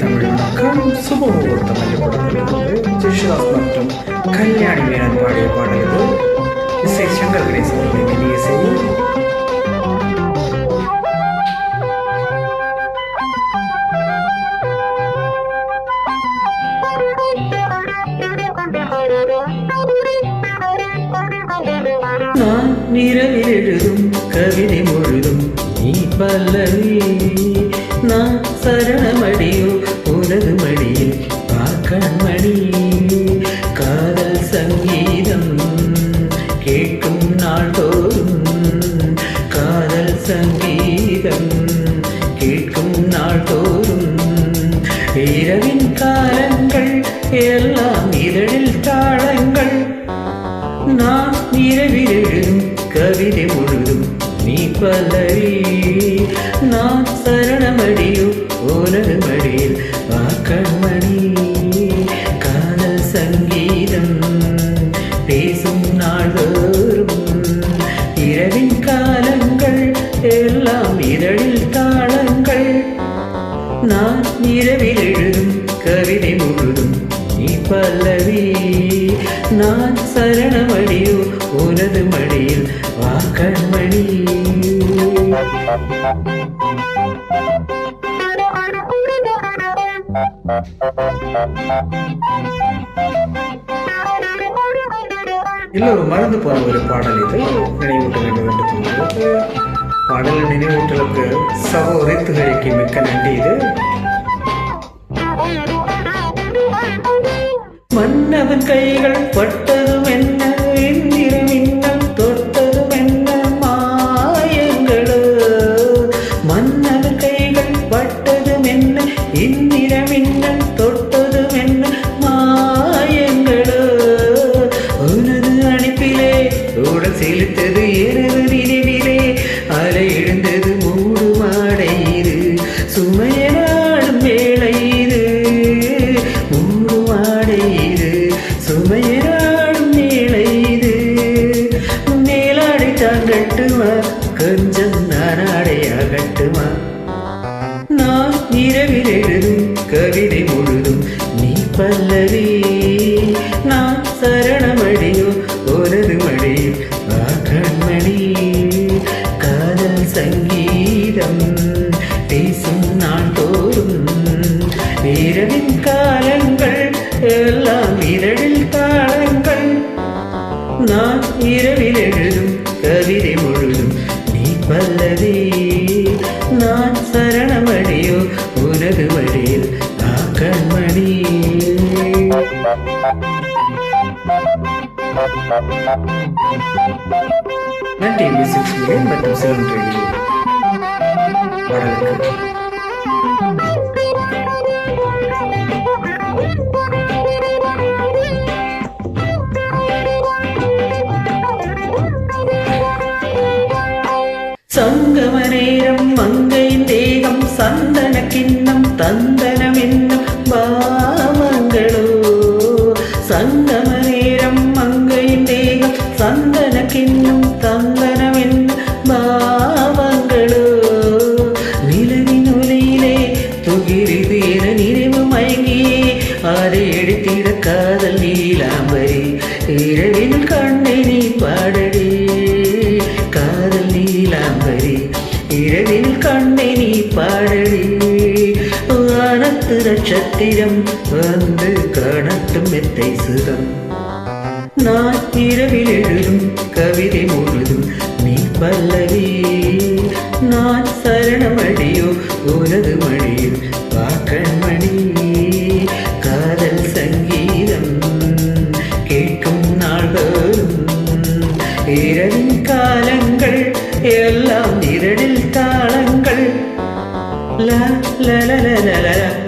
தமிழ் வணக்கம் சுபமுகூர்த்தம் என்ற படத்திலிருந்து ஜெஷிதாஸ் மற்றும் கல்யாணி மேனன் பாடிய பாடல் இது. இசை சங்கர் கணேசன் அவர்களின் இனிய இசை. நான் நிறவில் எழுதும் கவிதை முழுதும் நீ பல்லவி. நான் சரணமடியும் சங்கீதம் கேட்கும் நாள்தோறும் காதல் சங்கீதம் கேட்கும் நாள்தோறும். இரவின் காலங்கள் எல்லாம் இதழில் தாளங்கள். நான் இரவில் எழுதும் கவிதை முழுதும் நீ பல்லவி. நான் சரணமடியும் உனது மடியில் வாக்கண்மணி. எல்லாம் இதழில் தாளங்கள் நான் இரவில் எழுதும் கவிதை முழுதும் நீ பல்லவி. நான் சரணமடியோ உனது மடியில் வாக்கண்மணி எல்லோரும் மறந்து போன ஒரு பாடல் இது. நினைவூட்ட வேண்டும் என்று தோன்றுகிறது பாடல் நினைவூட்டலுக்கு சகோதரித்துகளுக்கு மிக்க நன்றி இது. மன்னவன் கைகள் பட்ட கொஞ்சம் நானாடை அகட்டுமா? நான் இரவில் எழுதும் கவிதை முழுதும் நீ பல்லவி. நான் சரணமடியோ உனது மடியில் கண்மணி. காதல் சங்கீதம் பேசும் நான் தோறும். இரவின் காலங்கள் எல்லாம் இதழில் தாளங்கள். நான் இரவில் எழுதும் கவிதை முழுதும் பல்லவி நான் சரணமடியோ? உனது மடியில் ஆ கண்மணி. நன்றி மியூசிக் மற்றும் சிவன் ரெடி பாடலுக்கு சந்தன கிண்ணம் தந்தனம் என்னும் பாவங்களோ சங்கம நேரம் மங்கையின் தேகம் சந்தன கிண்ணம் தந்தனம் என்னும் பாவங்களோ நிலவின் ஒலியிலே துகிரிது என நினைவு மயங்கியே. அதை எடுத்திட காதல் நீலாம்பரி. இரவில் கண்ணை நீ பாடடி. கணத்து நட்சத்திரம் வந்து கணத்தும் மெத்தை சுகம். நான் இரவில் எழுதும் கவிதை முழுதும் நீ பல்லவி. நான் சரணமடியோ உனது மடியில் வாக்கண்மணி காதல் சங்கீதம் கேட்கும் நாள்தோறும் இரவின் காலங்கள் எல்லாம் இரடில் தாளங்கள். la la la la la la